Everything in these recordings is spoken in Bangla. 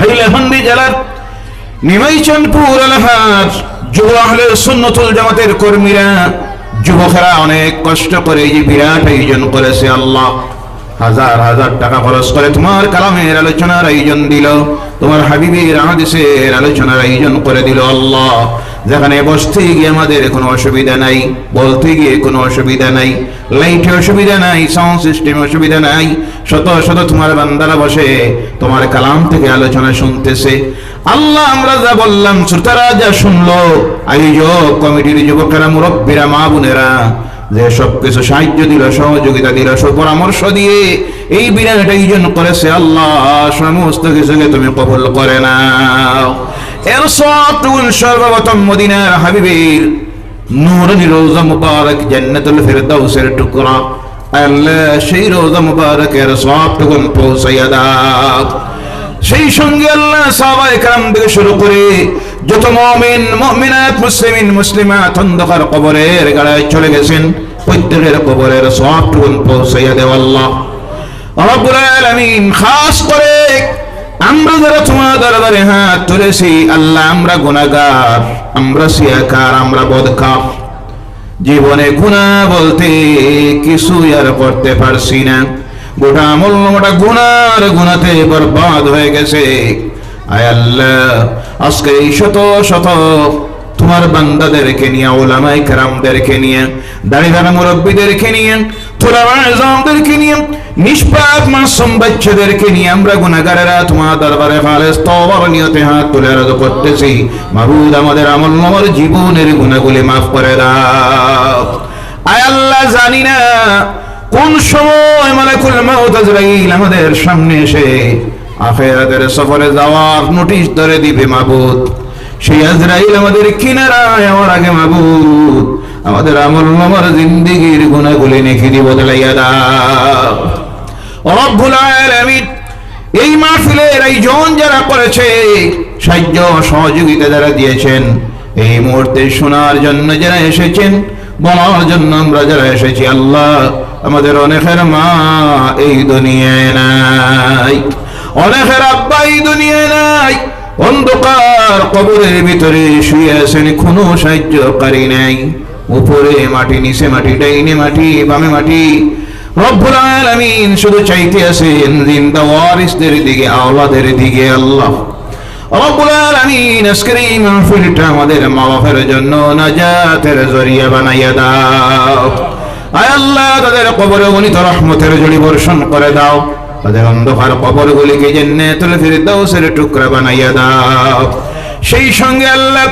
হাইলাহান্দি জেলার নিমাইচন্দপুর এলাকার যুব আহলে সুন্নতুল জামাতের কর্মীরা, যুবকেরা অনেক কষ্ট করে এই বিরাট আয়োজন করেছে আল্লাহ। হাজার হাজার টাকা খরচ করে তোমার কালামের আলোচনার আয়োজন দিল, তোমার হাবিবের হাদিসের আলোচনার আয়োজন করে দিল আল্লাহ। যেখানে বসতে গিয়ে আমাদের কোনো অসুবিধা নাই, বলতে গিয়ে কোনো অসুবিধা নাই, লাইটে অসুবিধা নাই সাউন্ড সিস্টেমে অসুবিধা নাই, শত শত তোমার বান্দারা বসে তোমার কালাম থেকে আলোচনা শুনতেছে। আল্লাহ আমরা যা বললাম, শ্রোতারা যা শুনলো, আয়োজক কমিটির যুবকেরা, মুরব্বীরা, মা বোনেরা যে সব কিছু সাহায্য দিল, সহযোগিতা দিল পরামর্শ দিয়ে এই বিরাট আয়োজন করেছে, আল্লাহ, সমস্ত কিছুকে তুমি কবুল করে নাও। এর সবটুকুন সর্বপ্রথম মদিনার হাবিবের নূরানি রোজা মুবারক, জান্নাতুল ফেরদাউসের টুকরা। আল্লাহ সেই রোজা মুবারকের সবটুকুন পৌঁছাইয়া দাও। সেই সঙ্গে আল্লাহ সাহাবায়ে কাম থেকে শুরু করে যত মমিন, মুমিনাত, মুসলিমিন, মুসলিমাত অন্ধকার কবরের গাড়ায় চলে গেছেন প্রত্যেকের কবরের সব সবটুকুন পৌঁছাইয়া দেব আল্লাহ। জীবনে গুণা বলতে কিছুই আর করতে পারছি না। গোটা আমল মোটা গুনার গুনাতে বরবাদ হয়ে গেছে। আয় আল্লাহ, আজকে এই শত শত তোমার বান্দাদেরকে নিয়ে ওলামাই কারামদেরকে নিয়ে দাঁড়িয়ে মুরব্বীদেরকে নিয়ে তোলামাদেরকে নিয়ে, নিষ্পাপ মাসুম বাচ্চাদেরকে নিয়ে আমরা গুনাহগারেরা তোমার দরবারে খালেস তওবার নিয়তে হাত তুলে আরজ করতেছি। মাহবুদ আমাদের আমল নম্বর জীবনের গুনাহগুলি মাফ করে দাও। আয় আল্লাহ, জানি না কোন সময় মালাকুল মাউত আজরাইল আমাদের সামনে এসে আখেরাতের সফরে যাওয়ার নোটিশ ধরে দিবে মাবুদ? সেই আজরাইল আমাদের কিনারায় আমার আগে মাবুদ, আমাদের আমল নামার জিন্দিগির গুণাগুলি নেখে দিব বদলাইয়া দাও। রব্বুল আলামিন, এই মাহফিলের আয়োজন যারা করেছে, সাহায্য সহযোগিতা যারা দিয়েছেন, এই মুহূর্তে শোনার জন্য যারা এসেছেন, বলার জন্য আমরা যারা এসেছি, আল্লাহ আমাদের অনেকের মা এই দুনিয়ায় নাই। অনেকের আব্বা এই দুনিয়ায় নাই। অন্ধকার কবরের ভিতরে শুয়ে আছেন, কোনো সাহায্যকারী নাই। উপরে মাটি, নিচে মাটি, ডাইনে মাটি, বামে মাটি। রব্বুল আলামিন শুধু চাইতে আছেন, জিন্দা ওয়ারিসদের দিকে, আওলাদের দিকে আল্লাহ। রব্বুল আলামিন আজকের এই মাহফিলটা আমাদের মা বাপের জন্য নাজাতের জরিয়া বানাইয়া দাও। আল্লাহ, তাদের কবরে গণিত রহমতের জড়ি বর্ষণ করে দাও। তাদের অন্ধকার কবরগুলিকে জান্নাতুল ফিরদাউসের টুকরা বানাইয়া দাও। সেই সঙ্গে আল্লাহ,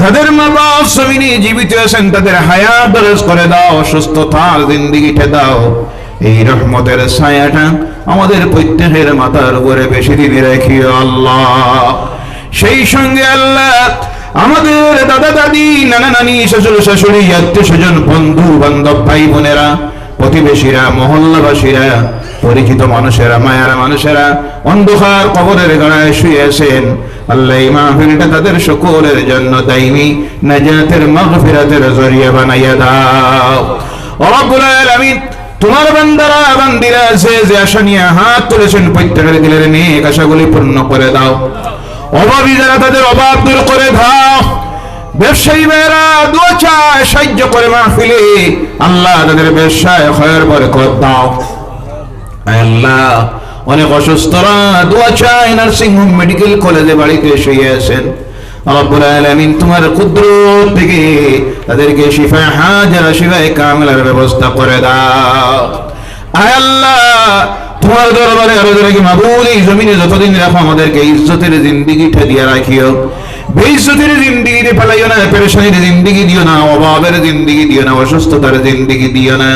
যাদের মা বাপ জমিনে জীবিত আছেন, তাদের হায়াত দরজ করে দাও, সুস্থতার জিন্দিগিটা দাও এই রহমতের ছায়াটা আমাদের প্রত্যেকের মাথার উপরে বেশি দিন রাখিও আল্লাহ। সেই সঙ্গে আল্লাহ আমাদের দাদা দাদি নানা নানি শ্বশুর শাশুড়ি আত্মীয় স্বজন বন্ধু বান্ধব ভাই বোনেরা প্রতিবেশীরা, মহল্লাবাসীরা, পরিচিত মানুষেরা, মায়ারা মানুষেরা, অন্ধকার কবরের গড়ায় শুয়ে আছেন। আল্লাহ মাহফিলটা তাদের সকলের জন্য দাইমি নাজাতের জরিয়া বানাইয়া দাও। আলামিন, তোমার বান্দারা, বান্দিরা আছে যে আশা নিয়ে হাত তুলেছেন, প্রত্যেকের দিলের নেক আশাগুলি পূর্ণ করে দাও। অভাবী যারা তাদের অভাব দূর করে দাও। ব্যবসায়ী মেয়েরা দোয়া চায়, সাহায্য করে মাহফিলে। আল্লাহ তাদের ব্যবসায় খয়ের বরকত দাও। আল্লাহ, অনেক অসুস্থরা দোয়া চায়, নার্সিং হোম, মেডিকেল কলেজে বাড়িতে শুয়ে আছেন রব্বুল আলামিন তোমার ক্ষুদ্র থেকে তাদেরকে শিফা হাজারা, শিফায় কামলার ব্যবস্থা করে দাও। আয় আল্লাহ তোমার দরবারে আরও কি মাবুল এই জমিনে যতদিন রাখো আমাদেরকে ইজ্জতের জিন্দিগিটা দিয়ে রাখিও। ফেলাইও না, পেরেশানির জিন্দিগি দিও না, অভাবের জিন্দিগি দিও না, অসুস্থতার জিন্দিগি দিও না।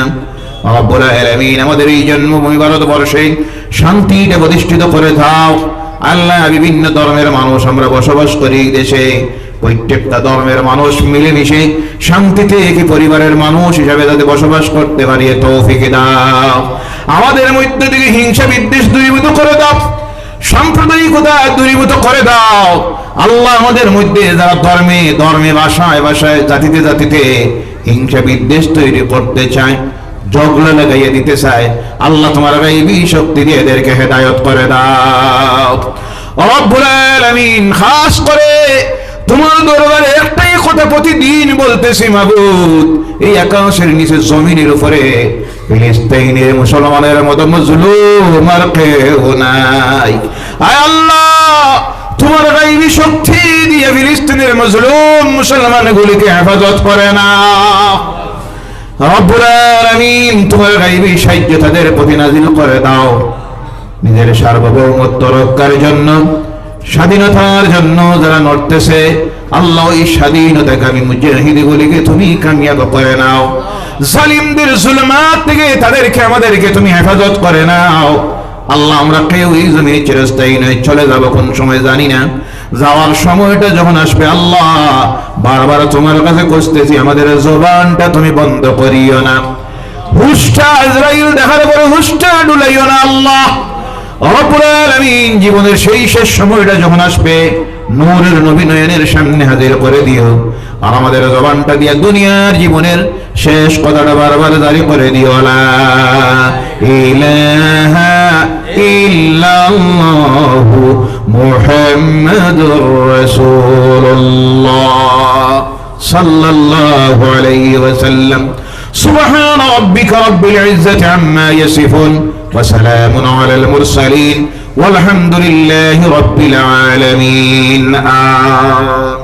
আমাদের এই জন্মভূমি ভারতবর্ষে শান্তিটা প্রতিষ্ঠিত করে আল্লাহ, বিভিন্ন ধর্মের মানুষ আমরা বসবাস করি দেশে। প্রত্যেকটা ধর্মের মানুষ মিলেমিশে শান্তিতে একই পরিবারের মানুষ হিসাবে যাতে বসবাস করতে পারি তৌফিক দাও। আমাদের মধ্যে থেকে হিংসা বিদ্বেষ দূরীভূত করে দাও। সাম্প্রদায়িকতা দূরীভূত করে দাও। আল্লাহ আমাদের মধ্যে যারা ধর্মে ধর্মে ভাষায় ভাষায়, জাতিতে জাতিতে হিংসা বিদ্বেষ তৈরি করতে চায় জগলা লাগাইয়ে দিতে চায়, আল্লাহ তোমার গাইবি শক্তি দিয়ে এদেরকে হেদায়ত করে দাও। একটাই কথা প্রতিদিন বলতেছি, মাবুদ, এই আকাশের নিচে জমিনের উপরে ফিলিস্তিনের মুসলমানের মতো মজলুম আর কেউ নাই। আয় আল্লাহ, তোমার গাইবি শক্তি দিয়ে ফিলিস্তিনের মজলুম মুসলমানগুলিকে হেফাজত করে না। রব্বুল আলামিন, তোমার গাইবি সাহায্য তাদের প্রতি নাজিল করে দাও। নিজের সার্বভৌমত্ব রক্ষার জন্য, স্বাধীনতার জন্য যারা নড়তেছে, আল্লাহ এই স্বাধীনতাকামী মুজাহিদগুলিকে তুমি কামিয়াব করে নাও। জালিমদের জুলমাত থেকে তাদেরকে আমাদেরকে তুমি হেফাজত করে নাও। আল্লাহ, আমরা কেউ এই জমিনে চিরস্থায়ী নয়, চলে যাব কোন সময় জানি না। যাওয়ার সময়টা যখন আসবে, আল্লাহ, বারবার তোমার কাছে খুঁজতেছি, আমাদের জবানটা তুমি বন্ধ করিও না। হুষ্টা ইসরাইল দেখার পরে হুষ্টা ডুলাইও না, আল্লাহ। আলামিন জীবনের সেই শেষ সময়টা যখন আসবে, নূরের নবীনয়নের সামনে হাজির করে দিও। আর আমাদের জবানটা দিয়া দুনিয়ার জীবনের শেষ কথাটা বারবার জারি করে দিও লা ইলাহা ইল্লাল্লাহু মুহাম্মাদুর রাসূলুল্লাহ সাল্লাল্লাহু আলাইহি ওয়াসাল্লাম سبحان ربك رب العزة عما يصفون وسلام على المرسلين والحمد لله رب العالمين آمين